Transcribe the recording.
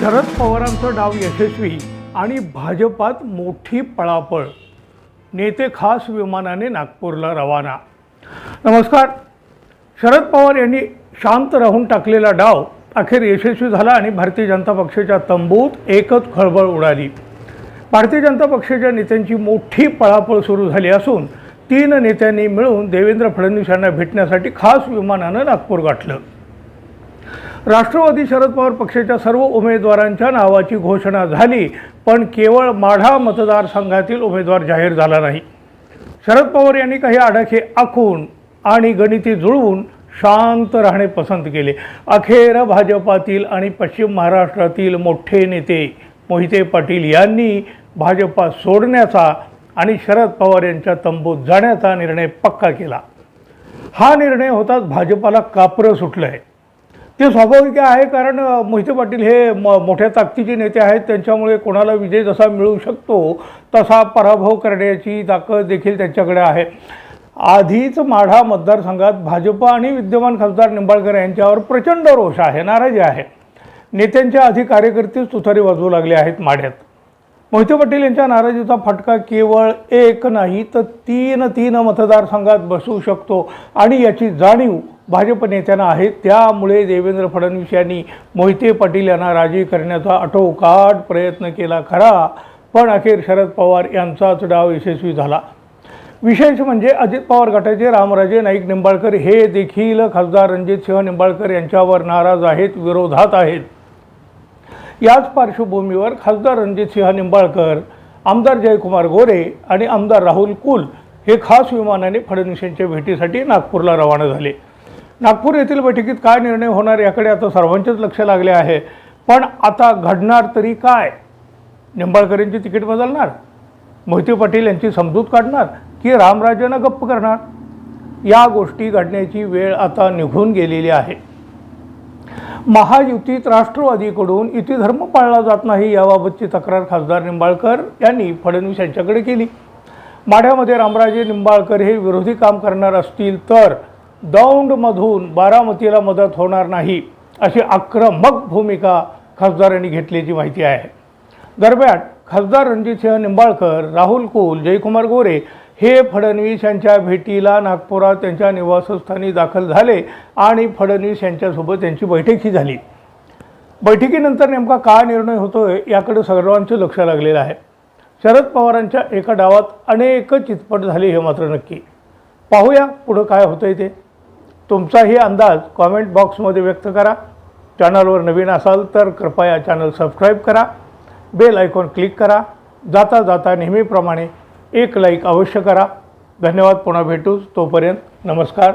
शरद पवारांचा डाव यशस्वी आणि भाजपात मोठी पळापळ. नेते खास विमानाने नागपूरला रवाना. नमस्कार. शरद पवार यांनी शांत राहून टाकलेला डाव अखेर यशस्वी झाला आणि भारतीय जनता पक्षाच्या तंबूत एकच खळबळ उडाली. भारतीय जनता पक्षाच्या नेत्यांची मोठी पळापळ सुरू झाली असून तीन नेत्यांनी मिळून देवेंद्र फडणवीस यांना भेटण्यासाठी खास विमानानं नागपूर गाठलं. राष्ट्रवादी शरद पवार पक्षाच्या सर्व उमेदवारांच्या नावाची घोषणा झाली पण केवळ माढा मतदारसंघातील उमेदवार जाहीर झाला नाही. शरद पवार यांनी काही आडाखे आखून आणि गणिती जुळवून शांत राहणे पसंत केले. अखेर भाजपातील आणि पश्चिम महाराष्ट्रातील मोठे नेते मोहिते पाटील यांनी भाजपा सोडण्याचा आणि शरद पवार यांच्या तंबूत जाण्याचा निर्णय पक्का केला. हा निर्णय होताच भाजपाला कापरं सुटलं आहे ते स्वाभाविक आहे कारण मोहिते पाटील हे म मोठ्या ताकदीचे नेते आहेत. त्यांच्यामुळे कोणाला विजय जसा मिळू शकतो तसा पराभव करण्याची ताकद देखील त्यांच्याकडे आहे. आधीच माढा मतदारसंघात भाजप आणि विद्यमान खासदार निंबाळकर यांच्यावर प्रचंड रोष आहे नाराजी आहे. नेत्यांच्या आधी कार्यकर्तेच तुथारी वाजवू लागले आहेत माढ्यात. मोहिते पाटील यांच्या नाराजीचा फटका केवळ एक नाही तर तीन तीन मतदारसंघात बसू शकतो आणि याची जाणीव भाजप नेत्यांना आहेत. त्यामुळे देवेंद्र फडणवीस यांनी मोहिते पाटील यांना राजी करण्याचा आटोकाट प्रयत्न केला खरा. पण अखेर शरद पवार यांचाच डाव यशस्वी झाला. विशेष म्हणजे अजित पवार गटाचे रामराजे नाईक निंबाळकर हे देखील खासदार रणजितसिंह निंबाळकर यांच्यावर नाराज आहेत विरोधात आहेत. याच पार्श्वभूमीवर खासदार रणजितसिंह निंबाळकर आमदार जयकुमार गोरे आणि आमदार राहुल कुल हे खास विमानाने फडणवीस यांच्या भेटीसाठी नागपूरला रवाना झाले. नागपूर येथील बैठकीत काय निर्णय होणार याकडे आता सर्वांचेच लक्ष लागले आहे. पण आता घडणार तरी काय? निंबाळकरांची तिकीट बदलणार? मोहिते पाटील यांची समजूत काढणार? की रामराजेनं गप्प करणार? या गोष्टी घडण्याची वेळ आता निघून गेलेली आहे. महायुतीत राष्ट्रवादीकडून इतिधर्म पाळला जात नाही याबाबतची तक्रार खासदार निंबाळकर यांनी फडणवीस यांच्याकडे केली. माढ्यामध्ये रामराजे निंबाळकर हे विरोधी काम करणार असतील तर दौंडमधून बारामतीला मदत होणार नाही अशी आक्रमक भूमिका खासदारांनी घेतल्याची माहिती आहे. दरम्यान खासदार रणजितसिंह निंबाळकर राहुल कुल जयकुमार गोरे हे फडणवीस यांच्या भेटीला नागपुरात त्यांच्या निवासस्थानी दाखल झाले आणि फडणवीस यांच्यासोबत त्यांची बैठकही झाली. बैठकीनंतर नेमका काय निर्णय होतोय याकडे सर्वांचं लक्ष लागलेलं आहे. शरद पवारांच्या एका डावात अनेक चितपट झाले हे मात्र नक्की. पाहूया पुढं काय होतंय ते. तुमचाही अंदाज कॉमेंट बॉक्समध्ये व्यक्त करा. चॅनलवर नवीन असाल तर कृपया चॅनल सबस्क्राईब करा. बेल आयकॉन क्लिक करा. जाता जाता नेहमीप्रमाणे एक लाईक अवश्य करा. धन्यवाद. पुन्हा भेटूच. तोपर्यंत नमस्कार.